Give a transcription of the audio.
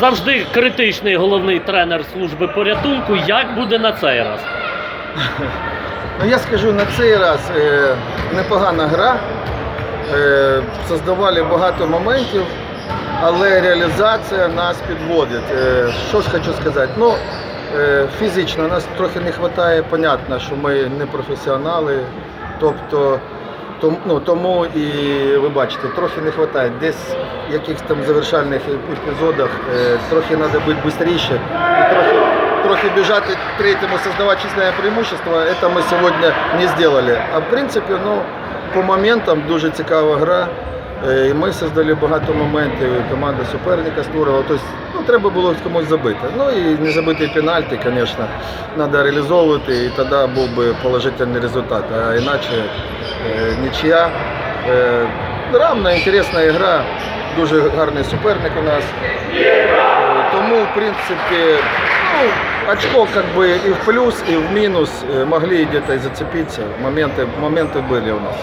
завжди критичний головний тренер служби порятунку. Як буде на цей раз? Ну я скажу на цей раз е, непогана гра. Е, создавали багато моментів, але реалізація нас підводить. Е, що ж хочу сказати? Ну, е, фізично нас трохи не вистачає. Понятно, що ми не професіонали. Тобто, том- ну, тому і ви бачите, трохи не вистачає. Десь в якихось там завершальних епізодах е, трохи треба бути швидше і трохи, трохи біжати третьому, создавати численне преимущество. Это ми сьогодні не зробили. А в принципі, ну, по моментам дуже цікава гра. Е, І ми создали багато моментів, і команда суперника створила. Тобто, ну, треба було комусь забити. Ну і не забити пенальти, звісно, треба реалізовувати, і тоді був би положительний результат. А іначе е, нічия. Е, равна, інтересна гра, дуже гарний суперник у нас. Е, Тому, в принципе, ну, очко как бы и в плюс, и в минус э, могли где-то и зацепиться. Моменты, моменты были у нас.